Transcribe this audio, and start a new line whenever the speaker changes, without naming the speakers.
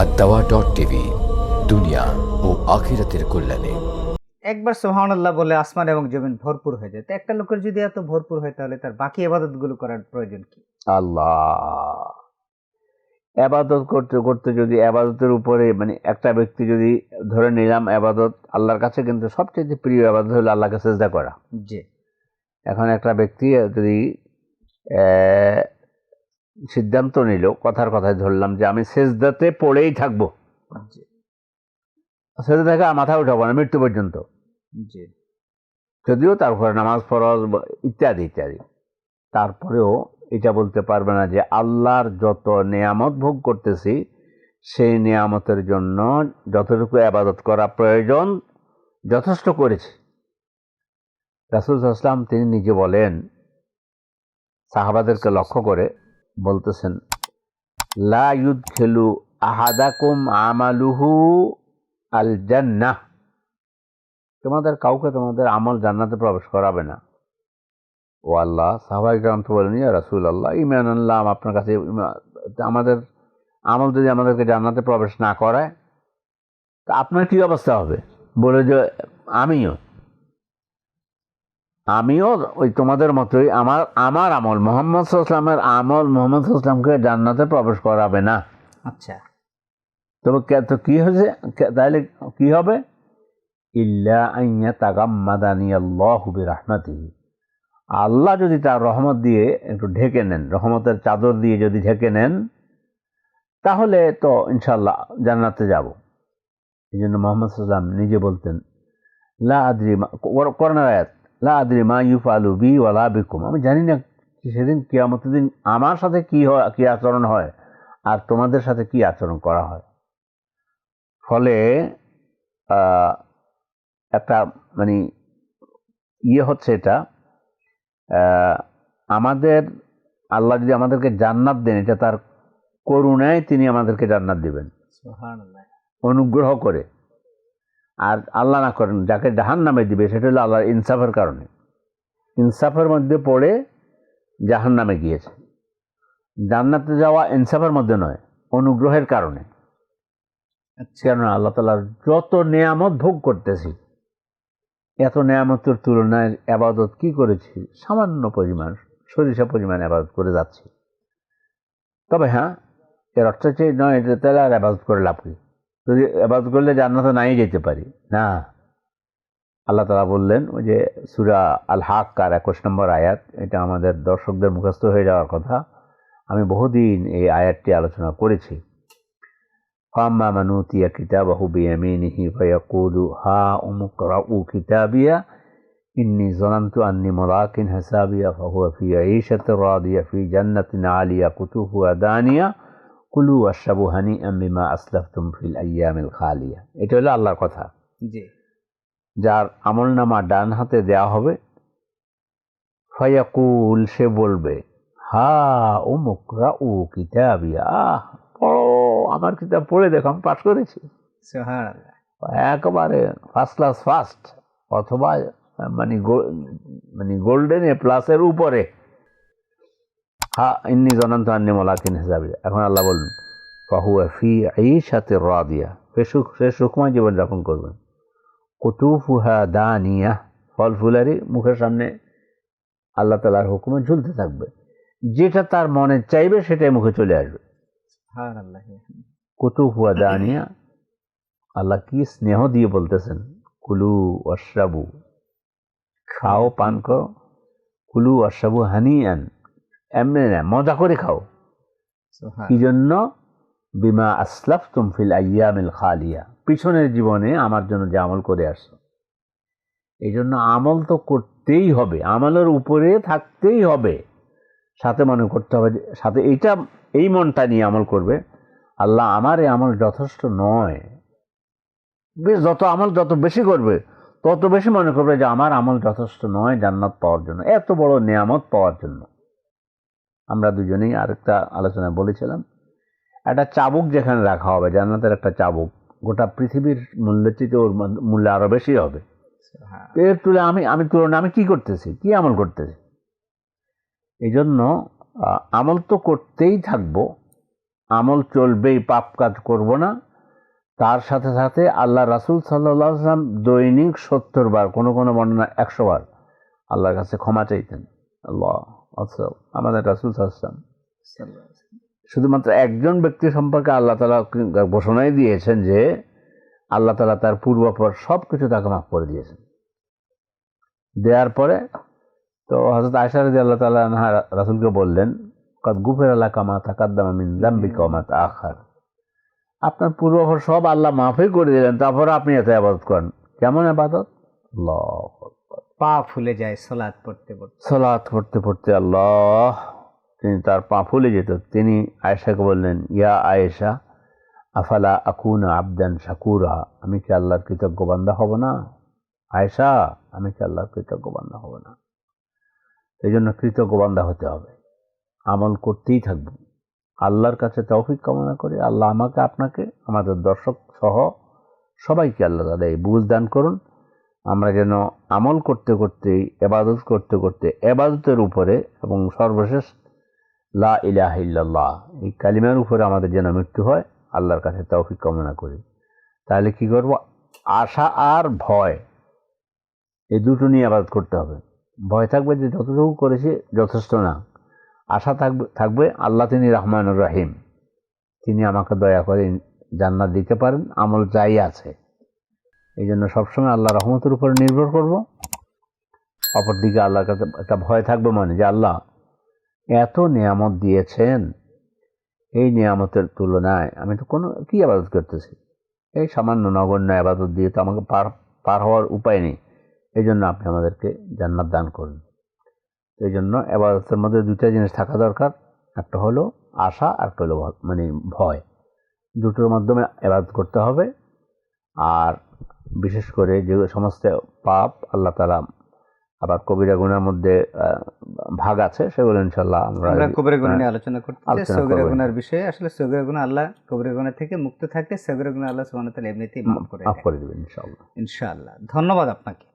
আর দাওয়া dot TV দুনিয়া ও আখিরাতের কল্যাণে।
একবার সোহানাল্লাহ বলে আসমান এবং জমিন ভরপুর হয়ে যায়। তো একটা লোকের যদি এত ভরপুর হয় তাহলে তার বাকি আবাদতগুলো করার প্রয়োজন কি?
আল্লাহ। আবাদত করতে করতে যদি আবাদতের উপরে মানে একটা ব্যক্তি যদি ধরে নিলাম আবাদত আল্লাহর কাছে কিন্তু সবচেয়ে প্রিয় আবাদত হলো আল্লাহকে চেষ্টা করা।
জি।
এখন একটা ব্যক্তি যদি সিদ্ধান্ত নিল কথার কথায় ধরলাম যে আমি সেজদাতে পড়েই থাকব। সেজদা থেকে মাথা উঠাবো না মৃত্যু পর্যন্ত। যদিও তারপরে নামাজ ফরজ ইত্যাদি ইত্যাদি। তারপরেও এটা বলতে পারবে না যে আল্লাহর যত নিয়ামত ভোগ করতেছি সেই নিয়ামতের জন্য যতটুকু আবাদত করা প্রয়োজন যথেষ্ট করেছি। রাসুল আসলাম তিনি নিজে বলেন সাহাবাদেরকে লক্ষ্য করে বলতেছেন, লা ইউদ খেলু আহাদাকুম আমালুহু আল জান্নাহ তোমাদের কাউকে তোমাদের আমল জান্নাতে প্রবেশ করাবে না। ও আল্লাহ সাহাবাই গ্রাম তো বলেন, ইয়া রাসুল আল্লাহ ইমান আল্লাহ আপনার কাছে আমাদের আমল যদি আমাদেরকে জান্নাতে প্রবেশ না করায়, তা আপনার কি অবস্থা হবে? বলে যে, আমিও। আমিও ওই তোমাদের মতোই আমার আমার আমল মোহাম্মদ সাল্লামের আমল মোহাম্মদ সাল্লামকে জান্নাতে প্রবেশ করাবে না।
আচ্ছা।
তবে কে- তো কি হয়েছে? তাহলে কি হবে? ইল্লা আইয়া তাগাম্মাদানি আল্লাহ রাহমাতিহি আল্লাহ যদি তার রহমত দিয়ে একটু ঢেকে নেন রহমতের চাদর দিয়ে যদি ঢেকে নেন তাহলে তো ইনশাল্লাহ জান্নাতে যাব। এই জন্য মোহাম্মদ সাল্লাম নিজে বলতেন লা আদ্রি করোনার আয়াত লা আদ্রি মা ইউফ আলু বি ওয়ালা বিকুম। আমি জানি না সেদিন কিয়ামতের দিন আমার সাথে কি হয় কি আচরণ হয় আর তোমাদের সাথে কি আচরণ করা হয়। ফলে একটা মানে ইয়ে হচ্ছে এটা আমাদের আল্লাহ যদি আমাদেরকে জান্নাত দেন এটা তার করুণায় তিনি আমাদেরকে জান্নাত দিবেন। অনুগ্রহ করে। আর আল্লাহ না করেন, যাকে জাহান নামে দিবে, সেটা হলো আল্লাহর ইনসাফের কারণে। ইনসাফের মধ্যে পড়ে জাহান নামে গিয়েছে। জান্নাতে যাওয়া ইনসাফের মধ্যে নয়, অনুগ্রহের কারণে। কেননা আল্লাহ তালার যত নেয়ামত ভোগ করতেছি, এত নেয়ামতের তুলনায় আবাদত কি করেছি? সামান্য পরিমাণ, সরিষা পরিমাণ আবাদত করে যাচ্ছি। তবে হ্যাঁ এর অর্থ হচ্ছে, নয়, এটা তাহলে আর আবাদত করে লাভ কি? যদি আবাদ করলে জান্নাতে নাই যেতে পারি, না? আল্লাহ তালা বললেন, ওই যে সুরা আল হাক্কার একুশ নম্বর আয়াত, এটা আমাদের দর্শকদের মুখস্থ হয়ে যাওয়ার কথা। আমি বহুদিন এই আয়াতটি আলোচনা করেছি। ফাম্মা মানুতিয়া কিতাবাহু বিয়ামিনিহি ফায়াকুলু, হা উমুক রাউ কিতাবিয়া, ইন্নি জনান্তু আন্নি মলাকিন হাসাবিয়া, ফাহুয়া ফি আইশাত রাদিয়া, ফি জান্নাতিন আলিয়া কুতুহু দানিয়া কুলু ওয়াশরাবু হানিআম বিমা আসলাফতুম ফিল আইয়ামিল খালিয়া। এটা হলো আল্লাহর কথা।
জি।
যার আমল নামা ডান হাতে দেয়া হবে ফায়াকুল সে বলবে হা ও মুকরা ও কিতাবিয়া পড়ো আমার কিতাব পড়ে দেখো আমি পাঠ করেছি। একেবারে ফার্স্ট ক্লাস ফার্স্ট অথবা মানে মানে গোল্ডেন এ প্লাসের উপরে। হা ইন্নি জনান্ত আন্নি মোলাকিন হিসাবে। এখন আল্লাহ বলুন ফাহুয়া ফি এই সাথে রাদিয়া। সে সুখ সে সুখময় জীবনযাপন করবেন। কুতুফুহা দানিয়া। ফল ফুলারি মুখের সামনে আল্লাহ তালার হুকুমে ঝুলতে থাকবে। যেটা তার মনে চাইবে সেটাই মুখে চলে আসবে।
সোহানাল্লাহ
দা নিয়া আল্লাহ কি স্নেহ দিয়ে বলতেছেন? কুলু অশ্রাবু খাও পান করো। কুলু অশ্রাবু হানি আন এমনি না মজা করে খাও। কি জন্য বিমা আসলাফ তুমফিল আয়ামিল খালিয়া। পিছনের জীবনে আমার জন্য যে আমল করে আসছো। এই জন্য আমল তো করতেই হবে আমলের উপরে থাকতেই হবে। সাথে মনে করতে হবে সাথে এইটা এই মনটা নিয়ে আমল করবে। আল্লাহ আমার এই আমল যথেষ্ট নয়। বেশ যত আমল যত বেশি করবে তত বেশি মনে করবে যে আমার আমল যথেষ্ট নয় জান্নাত পাওয়ার জন্য এত বড় নিয়ামত পাওয়ার জন্য। আমরা দুজনেই আরেকটা আলোচনায় বলেছিলাম। একটা চাবুক যেখানে রাখা হবে জান্নাতের একটা চাবুক গোটা পৃথিবীর মূল্যের চেয়ে ওর মূল্য- আরও বেশি হবে। এর তুলে আমি আমি তুলনা আমি কি করতেছি? কি আমল করতেছি? এই জন্য আমল তো করতেই থাকব আমল চলবেই পাপ কাজ করব না। তার সাথে সাথে আল্লাহ রাসুল সাল্লাম দৈনিক সত্তর বার কোনো কোনো বর্ণনা একশো বার আল্লাহর কাছে ক্ষমা চাইতেন। আল্লাহ। আচ্ছা আমাদের রাসুল সাল্লাম শুধুমাত্র একজন ব্যক্তি সম্পর্কে আল্লাহ তালা ঘোষণাই দিয়েছেন যে আল্লাহ তালা তার পূর্বাপর সব কিছু তাকে মাফ করে দিয়েছেন। দেওয়ার পরে তো হজরত আয়সা রাজি আল্লাহ তালা রাসুলকে বললেন কদ গুফের আল্লাহ কামা তাকাদ্দামা মিন দাম্বি কমাত আখার আপনার পূর্বাপর সব আল্লাহ মাফই করে দিলেন তারপরে আপনি এত আবাদত করেন। কেমন আবাদত? আল্লাহ
পা ফুলে যায় সলাদ পড়তে পড়তে।
সলাৎ পড়তে পড়তে আল্লাহ, তিনি তার পা ফুলে যেত। তিনি আয়েশাকে বললেন, ইয়া আয়েশা, আফালা আকুন আবদান শাকুরা? আমি কি আল্লাহর কৃতজ্ঞ বান্দা হব না? আয়েশা, আমি কি আল্লাহর কৃতজ্ঞ বান্দা হব না? এই জন্য কৃতজ্ঞ বান্দা হতে হবে। আমল করতেই থাকব। আল্লাহর কাছে তৌফিক কামনা করি। আল্লাহ আমাকে, আপনাকে, আমাদের দর্শক সহ সবাইকে আল্লাহ তালা এই বুঝ দান করুন। আমরা যেন আমল করতে করতে এবাদত করতে করতে, এবাদতের উপরে এবং সর্বশেষ লা ইলাহ ইল্লাল্লাহ, এই কালিমার উপরে আমাদের যেন মৃত্যু হয়, আল্লাহর কাছে তৌফিক কামনা করি। তাহলে কি করব? আশা আর ভয়, এই দুটো নিয়ে আবাদ করতে হবে। ভয় থাকবে যে যতটুকু করেছি যথেষ্ট না। আশা থাকবে থাকবে আল্লাহ তিনি রহমানুর রাহিম, তিনি আমাকে দয়া করে জান্নাত দিতে পারেন, আমল যাই আছে। এই জন্য সবসময় আল্লাহ রহমতের উপরে নির্ভর করব। অপরদিকে আল্লাহর কাছে একটা ভয় থাকবে মনে যে আল্লাহ এত নিয়ামত দিয়েছেন, এই নিয়ামতের তুলনায় আমি তো কোনো কী আবাদত করতেছি? এই সামান্য নগণ্য আবাদত দিয়ে তো আমাকে পার পার হওয়ার উপায় নেই। এই জন্য আপনি আমাদেরকে জান্নাত দান করুন। এই জন্য আবাদতের মধ্যে দুটা জিনিস থাকা দরকার। একটা হলো আশা, আর একটা হলো মানে ভয়। দুটোর মাধ্যমে আবাদত করতে হবে। আর বিশেষ করে যে সমস্ত পাপ আল্লাহ তালা আবার কবিরা গুণের মধ্যে আহ, ভাগ আছে সেগুলো ইনশাল্লাহ আমরা
কবিরা গুণ নিয়ে আলোচনা করতে সগিরা। গুণের বিষয়ে আসলে সগিরা গুণ আল্লাহ কবিরা গুণ থেকে মুক্ত থাকলে সগিরা গুণ আল্লাহ সুবহানাহু ওয়া তাআলা এমনিতেই মাফ করে
মাফ করে দেবেন ইনশাল্লাহ
ইনশাআল্লাহ। ধন্যবাদ আপনাকে।